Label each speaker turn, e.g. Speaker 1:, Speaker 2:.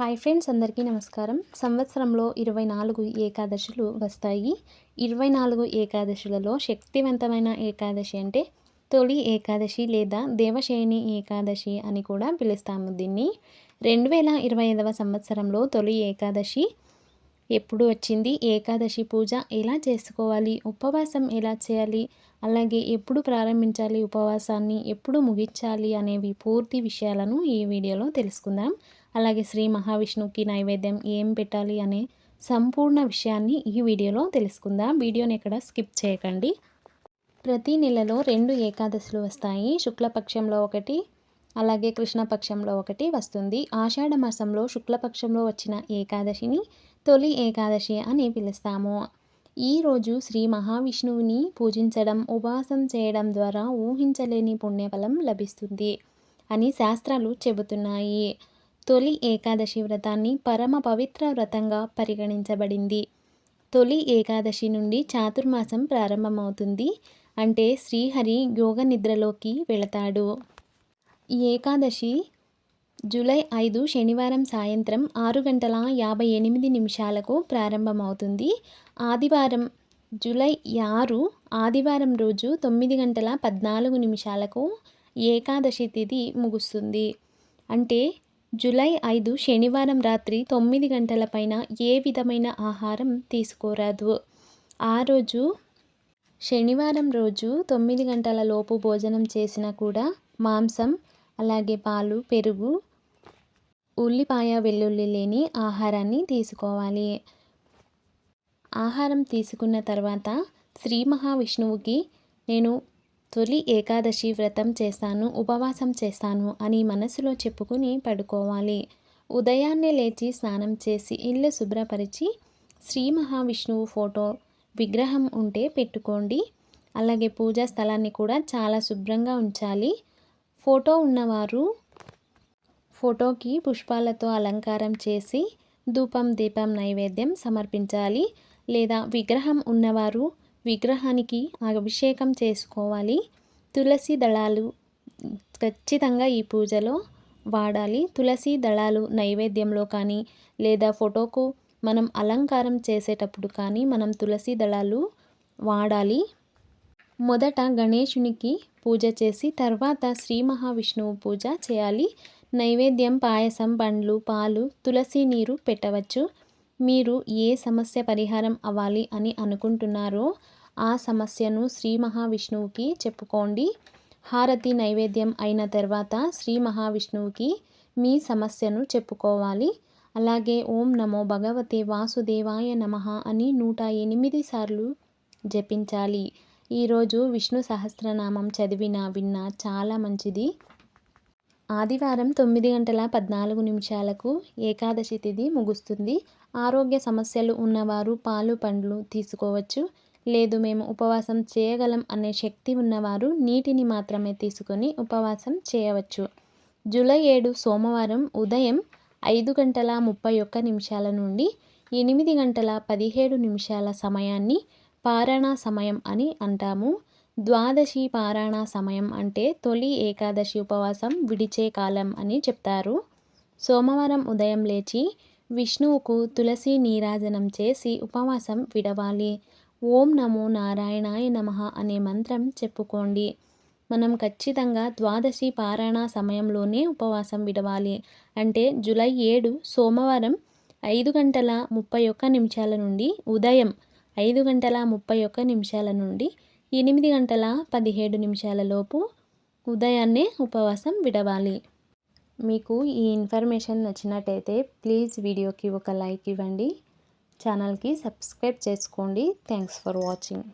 Speaker 1: Hi friends అందరికీ నమస్కారం. సంవత్సరంలో ఇరవై నాలుగు ఏకాదశులు వస్తాయి. ఇరవై నాలుగు ఏకాదశులలో శక్తివంతమైన ఏకాదశి అంటే తొలి ఏకాదశి లేదా దేవశయని ఏకాదశి అని కూడా పిలుస్తాము దీన్ని. రెండు వేల ఇరవై ఐదవ సంవత్సరంలో తొలి ఏకాదశి ఎప్పుడు వచ్చింది? ఏకాదశి పూజ ఎలా చేసుకోవాలి? ఉపవాసం ఎలా చేయాలి? అలాగే ఎప్పుడు ప్రారంభించాలి ఉపవాసాన్ని? ఎప్పుడు ముగించాలి అనేవి పూర్తి విషయాలను ఈ వీడియోలో తెలుసుకుందాం. అలాగే శ్రీ మహావిష్ణువుకి నైవేద్యం ఏం పెట్టాలి అనే సంపూర్ణ విషయాన్ని ఈ వీడియోలో తెలుసుకుందాం. వీడియోని ఎక్కడ స్కిప్ చేయకండి. ప్రతి నెలలో రెండు ఏకాదశులు వస్తాయి. శుక్లపక్షంలో ఒకటి అలాగే కృష్ణపక్షంలో ఒకటి వస్తుంది. ఆషాఢ మాసంలో శుక్లపక్షంలో వచ్చిన ఏకాదశిని తొలి ఏకాదశి అని పిలుస్తాము. ఈరోజు శ్రీ మహావిష్ణువుని పూజించడం ఉపవాసం చేయడం ద్వారా ఊహించలేని పుణ్యఫలం లభిస్తుంది అని శాస్త్రాలు చెబుతున్నాయి. తొలి ఏకాదశి వ్రతాన్ని పరమ పవిత్ర వ్రతంగా పరిగణించబడింది. తొలి ఏకాదశి నుండి చాతుర్మాసం ప్రారంభమవుతుంది. అంటే శ్రీహరి యోగ నిద్రలోకి వెళతాడు. ఈ ఏకాదశి జూలై ఐదు శనివారం సాయంత్రం ఆరు గంటల యాభై ఎనిమిది నిమిషాలకు ప్రారంభమవుతుంది. ఆదివారం జూలై ఆరు ఆదివారం రోజు తొమ్మిది గంటల పద్నాలుగు నిమిషాలకు ఏకాదశి తిథి ముగుస్తుంది. అంటే జూలై ఐదు శనివారం రాత్రి తొమ్మిది గంటల పైన ఏ విధమైన ఆహారం తీసుకోరాదు? ఆ రోజు శనివారం రోజు తొమ్మిది గంటల లోపు భోజనం చేసినా కూడా మాంసం అలాగే పాలు పెరుగు ఉల్లిపాయ వెల్లుల్లి లేని ఆహారాన్ని తీసుకోవాలి. ఆహారం తీసుకున్న తర్వాత శ్రీ మహావిష్ణువుకి నేను తొలి ఏకాదశి వ్రతం చేస్తాను ఉపవాసం చేస్తాను అని మనసులో చెప్పుకుని పడుకోవాలి. ఉదయాన్నే లేచి స్నానం చేసి ఇల్లు శుభ్రపరిచి శ్రీ మహావిష్ణువు ఫోటో విగ్రహం ఉంటే పెట్టుకోండి. అలాగే పూజా స్థలాన్ని కూడా చాలా శుభ్రంగా ఉంచాలి. ఫోటో ఉన్నవారు ఫోటోకి పుష్పాలతో అలంకారం చేసి ధూపం దీపం నైవేద్యం సమర్పించాలి. లేదా విగ్రహం ఉన్నవారు విగ్రహానికి అభిషేకం చేసుకోవాలి. తులసి దళాలు ఖచ్చితంగా ఈ పూజలో వాడాలి. తులసి దళాలు నైవేద్యంలో కానీ లేదా ఫోటోకు మనం అలంకారం చేసేటప్పుడు కానీ మనం తులసి దళాలు వాడాలి. మొదట గణేషునికి పూజ చేసి తర్వాత శ్రీ మహావిష్ణువు పూజ చేయాలి. నైవేద్యం పాయసం పండ్లు పాలు తులసి నీరు పెట్టవచ్చు. మీరు ఏ సమస్య పరిహారం అవ్వాలి అని అనుకుంటున్నారో ఆ సమస్యను శ్రీ మహావిష్ణువుకి చెప్పుకోండి. హారతి నైవేద్యం అయిన తర్వాత శ్రీ మహావిష్ణువుకి మీ సమస్యను చెప్పుకోవాలి. అలాగే ఓం నమో భగవతే వాసుదేవాయ నమ అని నూట ఎనిమిది సార్లు జపించాలి. ఈరోజు విష్ణు సహస్రనామం చదివిన విన్నా చాలా మంచిది. ఆదివారం తొమ్మిది గంటల పద్నాలుగు నిమిషాలకు ఏకాదశి తిథి ముగుస్తుంది. ఆరోగ్య సమస్యలు ఉన్నవారు పాలు పండ్లు తీసుకోవచ్చు. లేదు మేము ఉపవాసం చేయగలం అనే శక్తి ఉన్నవారు నీటిని మాత్రమే తీసుకొని ఉపవాసం చేయవచ్చు. జూలై ఏడు సోమవారం ఉదయం ఐదు గంటల ముప్పై ఒక్క నిమిషాల నుండి ఎనిమిది గంటల పదిహేడు నిమిషాల సమయాన్ని పారణ సమయం అని అంటాము. ద్వాదశి పారాయణ సమయం అంటే తొలి ఏకాదశి ఉపవాసం విడిచే కాలం అని చెప్తారు. సోమవారం ఉదయం లేచి విష్ణువుకు తులసి నీరాజనం చేసి ఉపవాసం విడవాలి. ఓం నమో నారాయణాయ నమ అనే మంత్రం చెప్పుకోండి. మనం ఖచ్చితంగా ద్వాదశి పారాయణ సమయంలోనే ఉపవాసం విడవాలి. అంటే జూలై ఏడు సోమవారం ఐదు గంటల ముప్పై ఒక్క నిమిషాల నుండి ఉదయం ఐదు గంటల ముప్పై ఒక్క నిమిషాల నుండి ఎనిమిది గంటల పదిహేడు నిమిషాలలోపు ఉదయాన్నే ఉపవాసం విడవాలి. మీకు ఈ ఇన్ఫర్మేషన్ నచ్చినట్టయితే ప్లీజ్ వీడియోకి ఒక లైక్ ఇవ్వండి. ఛానల్కి సబ్స్క్రైబ్ చేసుకోండి. Thanks for watching.